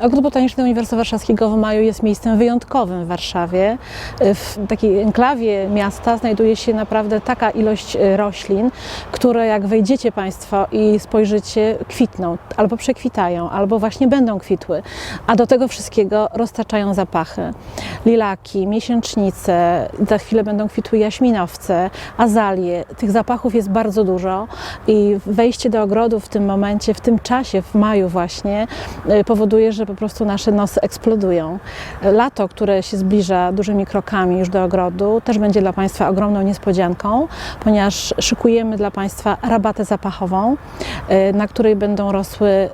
Ogród Botaniczny Uniwersytetu Warszawskiego w maju jest miejscem wyjątkowym w Warszawie. W takiej enklawie miasta znajduje się naprawdę taka ilość e, roślin, które jak wejdziecie Państwo i spojrzycie, kwitną, albo przekwitają, albo właśnie będą kwitły. A do tego wszystkiego roztaczają zapachy. Lilaki, miesięcznice, za chwilę będą kwitły jaśminowce, azalie. Tych zapachów jest bardzo dużo i wejście do ogrodu w tym momencie, w tym czasie, w maju właśnie, e, powoduje, że po prostu nasze nosy eksplodują. Lato, które się zbliża dużymi krokami już do ogrodu, też będzie dla Państwa ogromną niespodzianką, ponieważ szykujemy dla Państwa rabatę zapachową, e, na której będą rosły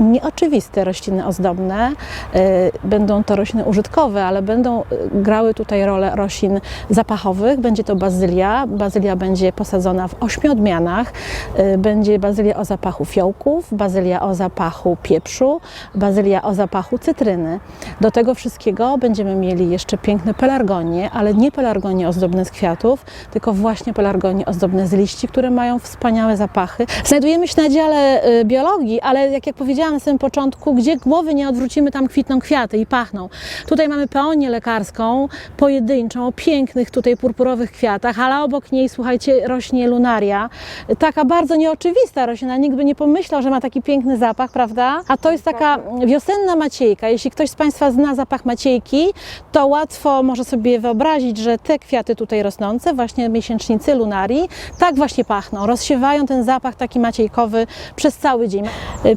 nieoczywiste rośliny ozdobne. E, Będą to rośliny użytkowe, ale będą e, grały tutaj rolę roślin zapachowych. Będzie to bazylia. Bazylia będzie posadzona w ośmiu odmianach. E, Będzie bazylia o zapachu fiołków, bazylia o zapachu pieprzu, bazylia o zapachu cytryny. Do tego wszystkiego będziemy mieli jeszcze piękne pelargonie, ale nie pelargonie ozdobne z kwiatów, tylko właśnie pelargonie ozdobne z liści, które mają wspaniałe zapachy. Znajdujemy się na dziale y, biologii, ale jak, jak powiedziałam na samym początku, gdzie głowy nie odwrócimy, tam kwitną kwiaty i pachną. Tutaj mamy peonię lekarską, pojedynczą, o pięknych tutaj purpurowych kwiatach, ale obok niej, słuchajcie, rośnie lunaria. Taka bardzo nieoczywista roślina, nikt by nie pomyślał, że ma taki piękny zapach, prawda? A to jest taka wiosenna maciejka. Jeśli ktoś z Państwa zna zapach maciejki, to łatwo może sobie wyobrazić, że te kwiaty tutaj rosnące, właśnie miesięcznicy, lunarii, tak właśnie pachną. Rozsiewają ten zapach taki maciejkowy przez cały dzień.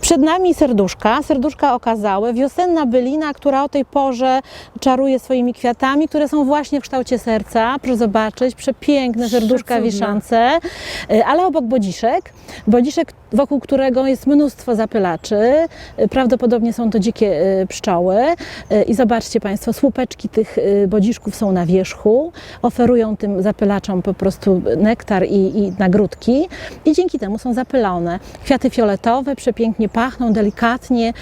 Przed nami serduszka, serduszka okazałe, wiosenna bylina, która o tej porze czaruje swoimi kwiatami, które są właśnie w kształcie serca. Proszę zobaczyć, przepiękne serduszka wiszące, Y, ale obok bodziszek, bodziszek, wokół którego jest mnóstwo zapylaczy. Y, Prawdopodobnie są to dzikie y, pszczoły. Y, I zobaczcie Państwo, słupeczki tych bodziszków są na wierzchu, oferują tym zapylaczom po prostu nektar i, i nagródki i dzięki temu są zapylone. Kwiaty fioletowe przepięknie pachną, delikatnie,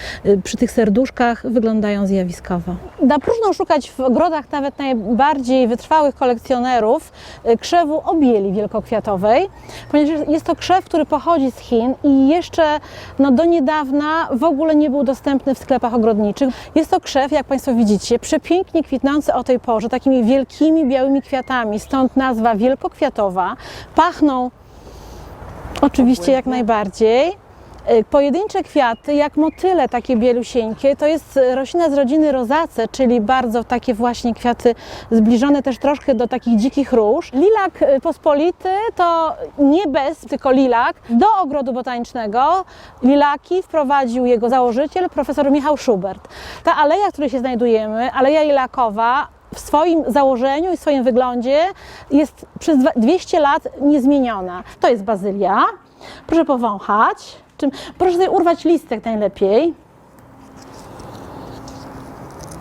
przy tych serduszkach wyglądają zjawiskowo. Na próżno szukać w ogrodach nawet najbardziej wytrwałych kolekcjonerów krzewu obieli wielkokwiatowej, ponieważ jest to krzew, który pochodzi z Chin i jeszcze no, do niedawna w ogóle nie był dostępny w sklepach ogrodniczych. Jest to krzew, jak Państwo widzicie, przepięknie kwitnący o tej porze, takimi wielkimi białymi kwiatami, stąd nazwa wielkokwiatowa. Pachną Oczywiście jak najbardziej. Y, Pojedyncze kwiaty, jak motyle takie bielusieńkie, to jest y, roślina z rodziny rozace, czyli bardzo takie właśnie kwiaty zbliżone też troszkę do takich dzikich róż. Lilak y, pospolity to nie bez, tylko lilak. Do ogrodu botanicznego lilaki wprowadził jego założyciel, profesor Michał Schubert. Ta aleja, w której się znajdujemy, aleja lilakowa, w swoim założeniu i swoim wyglądzie jest przez dwa- 200 lat niezmieniona. To jest bazylia. Proszę powąchać. Proszę sobie urwać listek najlepiej.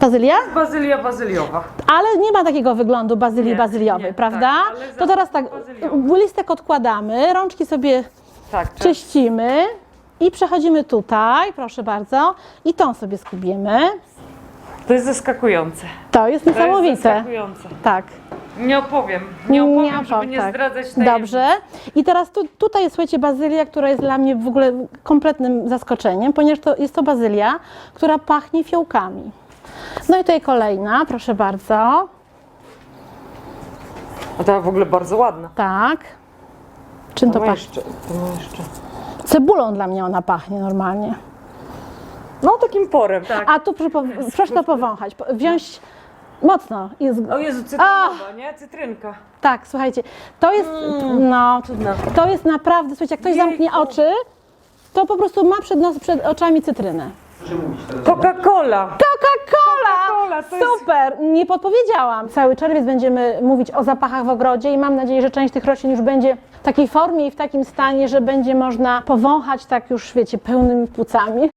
Bazylia? Bazylia bazyliowa. Ale nie ma takiego wyglądu bazylii Nie, bazyliowej, nie, prawda? tak, to teraz tak, bazyliowa. listek odkładamy, rączki sobie Tak, czy... czyścimy i przechodzimy tutaj, proszę bardzo, i tą sobie skubimy. To jest zaskakujące. To jest To jest niesamowite. zaskakujące. Tak. Nie opowiem. Nie opowiem, opowiem, żeby nie tak. zdradzać tajemnic. Dobrze. I teraz tu, tutaj jest, słuchajcie, bazylia, która jest dla mnie w ogóle kompletnym zaskoczeniem, ponieważ to jest to bazylia, która pachnie fiołkami. No i tutaj kolejna, proszę bardzo. A ta w ogóle bardzo ładna. Tak. Czym to ma pachnie? jeszcze, to jeszcze. Cebulą dla mnie ona pachnie normalnie. No takim porem, tak. A tu proszę, po- proszę to powąchać. Po- Wziąć mocno. z- O Jezu, cytrynowa, nie? Cytrynka. Tak, słuchajcie, to jest, no, Cudna. to jest naprawdę, słuchajcie, jak ktoś zamknie Jejku. oczy, to po prostu ma przed, nos, przed oczami cytrynę. Coca-Cola. Coca-Cola! Coca-Cola, to jest- Super! Nie podpowiedziałam. Cały czerwiec będziemy mówić o zapachach w ogrodzie i mam nadzieję, że część tych roślin już będzie w takiej formie i w takim stanie, że będzie można powąchać tak już, wiecie, pełnymi płucami.